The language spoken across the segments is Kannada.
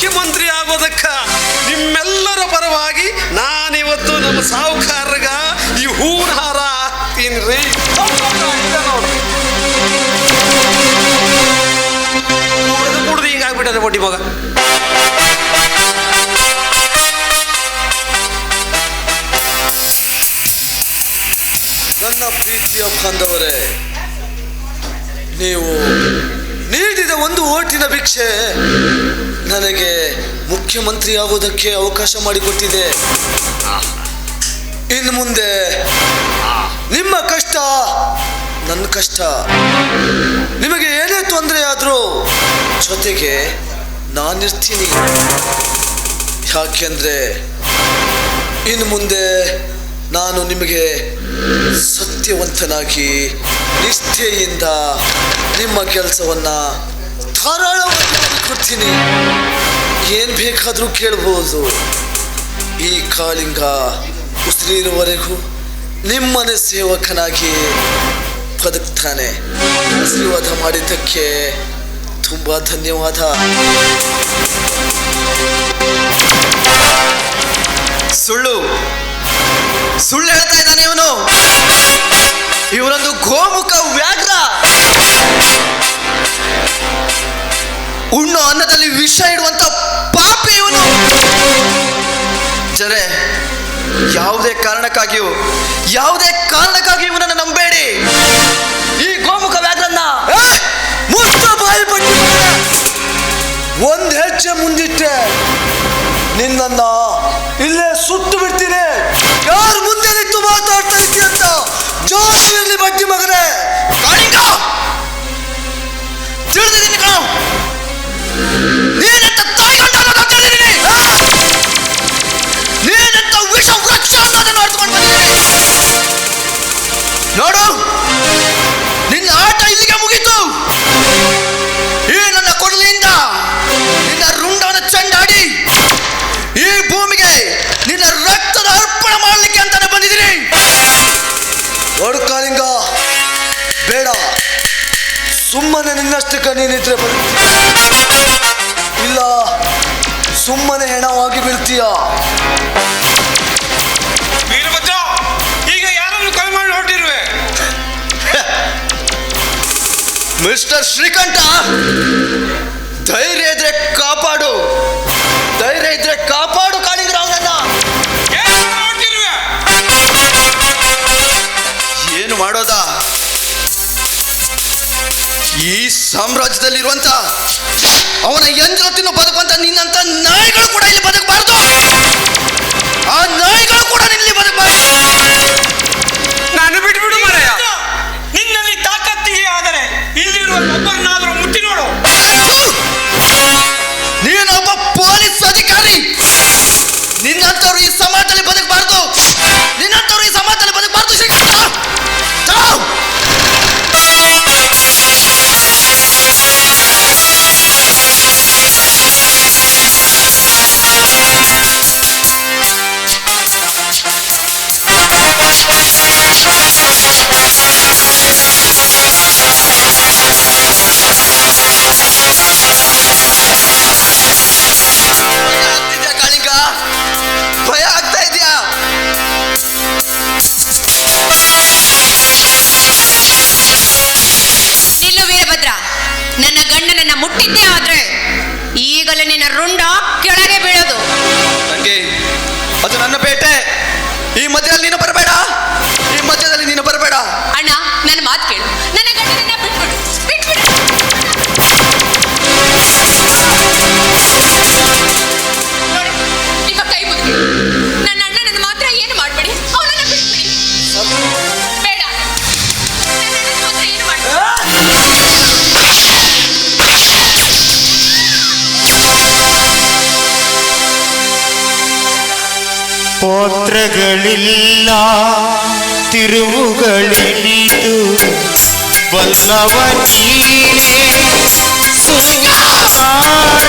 ಮುಖ್ಯಮಂತ್ರಿ ಆಗೋದಕ್ಕ ನಿಮ್ಮೆಲ್ಲರ ಪರವಾಗಿ ನಾನಿವತ್ತು ನಮ್ಮ ಸಾಹುಕಾರಗ ಈ ಹೂವಿನ ಹಾರ ಹಾಕ್ತೀನಿ ಕುಡ್ದು ಕುಡ್ದು ಬಡ್ಡಿ ಮಗ. ನನ್ನ ಪ್ರೀತಿಯ ಬಾಂಧವರೇ ನೀವು ನೀಡಿದ ಒಂದು ಓಟಿನ ಭಿಕ್ಷೆ ನನಗೆ ಮುಖ್ಯಮಂತ್ರಿ ಆಗೋದಕ್ಕೆ ಅವಕಾಶ ಮಾಡಿಕೊಟ್ಟಿದೆ. ಇನ್ನು ಮುಂದೆ ನಿಮ್ಮ ಕಷ್ಟ, ನನ್ನ ಕಷ್ಟ. ನಿಮಗೆ ಏನೇ ತೊಂದರೆ ಆದರೂ ಜೊತೆಗೆ ನಾನಿರ್ತೀನಿ ಯಾಕೆಂದ್ರೆ ಇನ್ನು ಮುಂದೆ ನಾನು ನಿಮಗೆ ಸತ್ಯವಂತನಾಗಿ ನಿಷ್ಠೆಯಿಂದ ನಿಮ್ಮ ಕೆಲಸವನ್ನ ಧಾರಾಳವಾಗಿ ಮಾಡಿಕೊಡ್ತೀನಿ ಏನು ಬೇಕಾದರೂ ಕೇಳ್ಬೋದು. ಈ ಕಾಳಿಂಗ ಉಸಿರಿರುವವರೆಗೂ ನಿಮ್ಮನೆ ಸೇವಕನಾಗಿ ಬದುಕ್ತಾನೆ. ಆಶೀರ್ವಾದ ಮಾಡಿದ್ದಕ್ಕೆ ತುಂಬ ಧನ್ಯವಾದ. ಸುಳ್ಳು. ಸುಳ್ಳು ಹೇಳ್ತಾ ಇದ್ದಾನೆ ಇವನು. ಇವನೊಂದು ಗೋಮುಖ ವ್ಯಾಘ್ರ. ಉಣ್ಣು ಅನ್ನದಲ್ಲಿ ವಿಷ ಇಡುವಂತ ಪಾಪಿ ಇವನು. ಜರೆ, ಯಾವುದೇ ಕಾರಣಕ್ಕಾಗಿಯೂ, ಯಾವುದೇ ಕಾರಣಕ್ಕಾಗಿ ಇವನನ್ನು ನಂಬೇಡಿ. ಈ ಗೋಮುಖ ವ್ಯಾಘ್ರನ್ನ ಒಂದು ಹೆಜ್ಜೆ ಮುಂದಿಟ್ಟೆ ನಿನ್ನನ್ನ ಇಲ್ಲೇ ಸುತ್ತು ಬಿಡ್ತೀನಿ. ಯಾರು ನೀನೆಂತ ತಾಯಿಗಂಡ ಅನ್ನೋದು ತಿಳಿದಿದ್ದೀನಿ ನೀನೆಂತ ವಿಷ ವೃಕ್ಷ ಅನ್ನೋದನ್ನು ಅರ್ಥಕೊಂಡು ಬಂದಿದ್ದೀನಿ ನೋಡು, ನಿನ್ನ ಆಟ ಇಲ್ಲಿಗೆ ಮುಗೀತು. ಈ ನನ್ನ ಕೊಡಲಿಯಿಂದ ನಿನ್ನ ರುಂಡವನ್ನು ಚೆಂಡಾಡಿ ಈ ಭೂಮಿಗೆ ನಿನ್ನ ರಕ್ತದ ಅರ್ಪಣೆ ಮಾಡಲಿಕ್ಕೆ ಅಂತಾನೆ ಬಂದಿದ್ದೀನಿ. ಕಾಳಿಂಗ ಬೇಡ. ಸುಮ್ಮನೆ ನಿನ್ನಷ್ಟಕ್ಕೆ ನೀನಿದ್ರೆ ಬದುಕ್ತೀಯ ಇಲ್ಲ. ಸುಮ್ಮನೆ ಹೆಣವಾಗಿ ಬೀಳ್ತೀಯ. ವೀರಭದ್ರ ಈಗ ಯಾರನ್ನು ಕೈ ಮಾಡಿ ಹೊರಟಿರುವೆ ಮಿಸ್ಟರ್ ಶ್ರೀಕಂಠ ಧೈರ್ಯ ಇದ್ರೆ ಕಾಪಾಡು. ಧೈರ್ಯ ಇದ್ರೆ ಕಾಪಾಡು ಕಾಣಿದ್ರೆ ಅವನನ್ನ. ಏನು ಮಾಡೋದಾ? ಈ ಸಾಮ್ರಾಜ್ಯದಲ್ಲಿರುವಂತ ಅವನ ಯಂತ್ರತಿನ್ನು ಬದುಕುವಂತ ನಿನ್ನಂತ ನಾಯಿಗಳು ಪೋತ್ರಗಳಿಲ್ಲ ತಿರುವುಗಳಿಳಿದು ಬಲ್ಲವ ನೀನೇ. ಸುಕುಮಾರ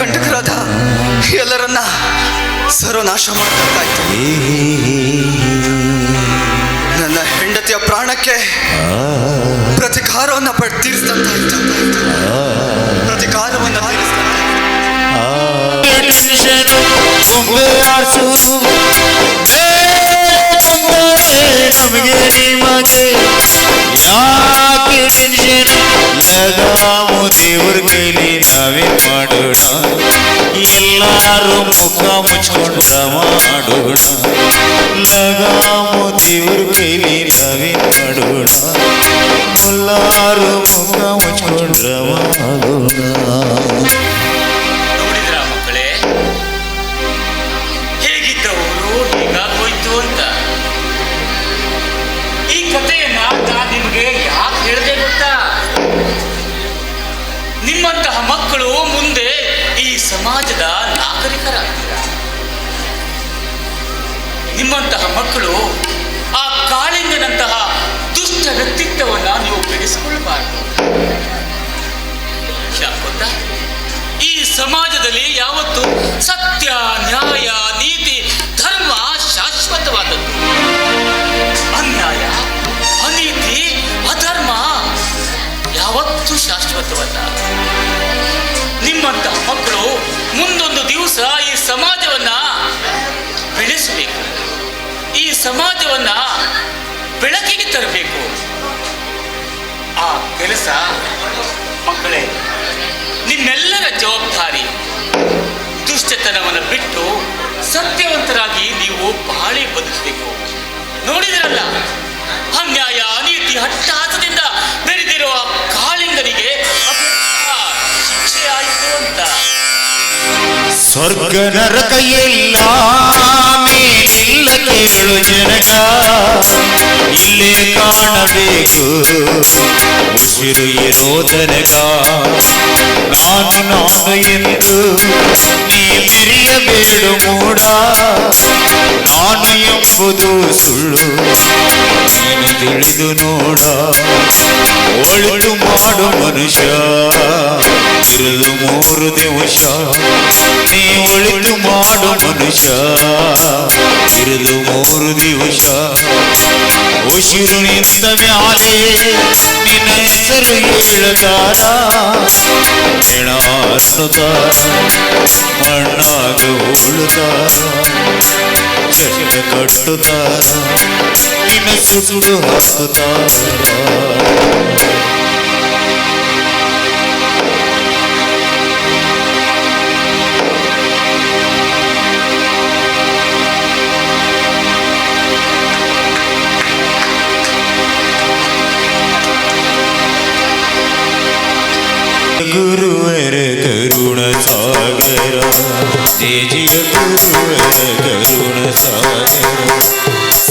ಕಂಟಕರಾದ ಎಲ್ಲರನ್ನ ಸರ್ವನಾಶ ಮಾಡಬೇಕಾಯ್ತು. ನನ್ನ ಹೆಂಡತಿಯ ಪ್ರಾಣಕ್ಕೆ ಪ್ರತಿಕಾರವನ್ನ ತೀರಿಸಿದಂತಾಯ್ತು. ಪ್ರತಿಕಾರವನ್ನ ನಮಗೆ ನಿಮಗೆ ಯಾಕೆ ಟೆನ್ಷನ್ ಲಗಾಮು ದೇವ್ರ ಕೈಲಿ ನಾವೇ ಮಾಡೋಣ ಎಲ್ಲಾರು ಮುಖ ಮುಚ್ಕೊಂಡ್ರ ಮಾಡೋಣ ಲಗಾಮು ದೇವ್ರ ಕೈಲಿ ನಾವೇ ಮಾಡೋಣ ಎಲ್ಲಾರು ಮುಖ ಮುಚ್ಕೊಂಡ್ರ ಮಾಡೋಣ ಸಮಾಜದ ನಾಗರಿಕರಾಗ್ತೀರ? ನಿಮ್ಮಂತಹ ಮಕ್ಕಳು ಆ ಕಾಳಿಂಗನಂತಹ ದುಷ್ಟ ವ್ಯಕ್ತಿತ್ವವನ್ನ ನೀವು ಬೆಳೆಸಿಕೊಳ್ಳಬಾರದು. ಈ ಸಮಾಜದಲ್ಲಿ ಯಾವತ್ತು ಸತ್ಯ, ನ್ಯಾಯ, ನೀತಿ, ಧರ್ಮ ಶಾಶ್ವತವಾದದ್ದು. ಅನ್ಯಾಯ, ಅನೀತಿ, ಅಧರ್ಮ ಯಾವತ್ತು ಶಾಶ್ವತವಲ್ಲ. ನಿಮ್ಮಂತಹ ಮಕ್ಕಳು ಮುಂದೊಂದು ದಿವಸ ಈ ಸಮಾಜವನ್ನ ಬೆಳೆಸಬೇಕು. ಈ ಸಮಾಜವನ್ನ ಬೆಳಕಿಗೆ ತರಬೇಕು. ಆ ಕೆಲಸ ಮಕ್ಕಳೇ ನಿಮ್ಮೆಲ್ಲರ ಜವಾಬ್ದಾರಿ ಸ್ವರ್ಗ ನರಕ ಎಲ್ಲ ಮೇಲಿಲ್ಲ ಕೇಳು ಜನಕ ಇಲ್ಲೇ ಕಾಣಬೇಕು ಉಸಿರು ಇರೋ ತನಕ ನಾನು ನಾನು ಎಂದು ನೀ ಮೆರೆಯಬೇಡು ಮೂಡ ನಾನು ಎಂಬುದು ಸುಳ್ಳು ನೀನು ತಿಳಿದು ನೋಡ ಒಳಿತು ಮಾಡು ಮನುಷ್ಯ ಇರಲು ಮೂರು ದಿವಸ ನೀ ಒಳಿತು ಮಾಡು ಮನುಷ್ಯ ಇರಲು ಮೂರು ದಿವಸ ಉಸಿರು ನಿಂತ ಮ್ಯಾಲೆ ನಿನ್ನ ಹೆಸರು ಹೇಳತಾರ ಹೆಣ ಅನ್ನುತ್ತಾರ ಮಣ್ಣಾಗ ಉಳುತ್ತಾರ ಚಟ್ಟ ಕಟ್ಟುತ್ತಾರ ನಿನ್ನ ಸುಟ್ಟು ಹಾಕುತ್ತಾರ ಗುರುವರ ಕರುಣ ಸಾಗರ ಜಯ ಜಯ ಗುರುವರ पूर्ण सागर।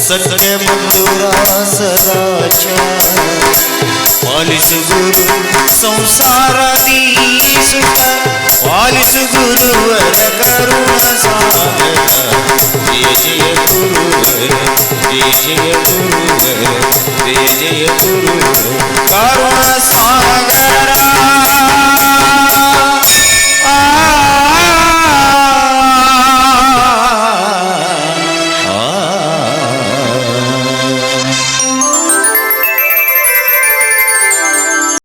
सत्य मधुरा सदाचार पालिस गुरु संसारादी सुख पालिस गुरुवर करुणा सागर। जय जय गुरुवर जय जय गुरुवर जय जय गुरु करुणा सागर।